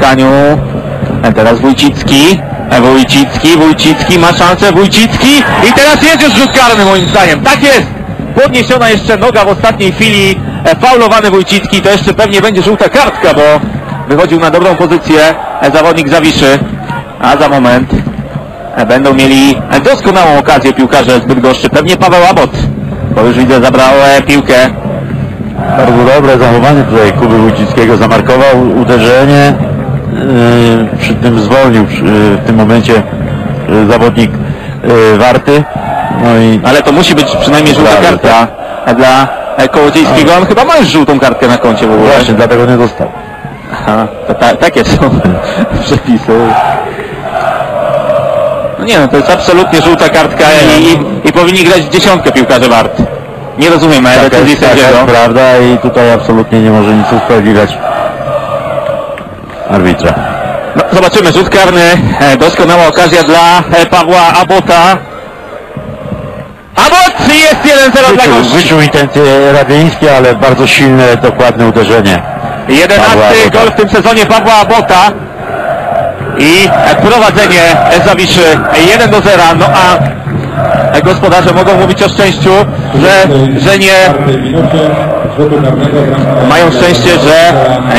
spotkaniu. Teraz Wójcicki. Wójcicki, Wójcicki ma szansę, Wójcicki i teraz jest już rzut karny moim zdaniem. Tak jest! Podniesiona jeszcze noga w ostatniej chwili. E, Faulowany Wójcicki, to jeszcze pewnie będzie żółta kartka, bo wychodził na dobrą pozycję e, zawodnik Zawiszy. A za moment e, będą mieli doskonałą okazję piłkarze z Bydgoszczy. Pewnie Paweł Abot, bo już widzę zabrał piłkę. Bardzo dobre zachowanie tutaj Kuby Wójcickiego. Zamarkował uderzenie. Yy, przy tym zwolnił yy, w tym momencie yy, zawodnik Warty. No i Ale to musi być przynajmniej żółta kartka e, dla e, Kołodziejskiego. On chyba ma już żółtą kartkę na koncie w ogóle. właśnie dlatego nie dostał. Aha, to ta, takie są przepisy. No nie no, to jest absolutnie żółta kartka i, i, i powinni grać w dziesiątkę piłkarze Wart. Nie rozumiem e, Taka decyzji sędziego. jest prawda i tutaj absolutnie nie może nic usprawiedliwiać arbitra. No, zobaczymy, rzut karny, e, doskonała okazja dla e, Pawła Abota. Abot jest 1-0 dla gości. wyczuł intencje Radieńskie, ale bardzo silne, dokładne uderzenie. 11 Pawła Abota. gol w tym sezonie Pawła Abota i prowadzenie Zawiszy e, 1 do 0. No a gospodarze mogą mówić o szczęściu, że, że nie mają szczęście, że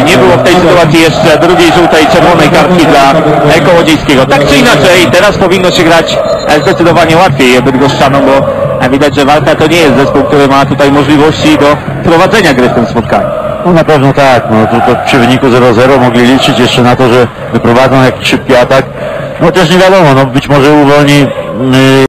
nie było w tej sytuacji jeszcze drugiej żółtej, czerwonej kartki dla Kołodziejskiego. Tak czy inaczej, teraz powinno się grać e, zdecydowanie łatwiej Bydgoszczanom, bo e, widać, że Walka to nie jest zespół, który ma tutaj możliwości do prowadzenia gry w tym spotkaniu. No na pewno tak, no to przy wyniku 0-0 mogli liczyć jeszcze na to, że wyprowadzą jakiś szybki atak. No też nie wiadomo, no być może uwolni yy,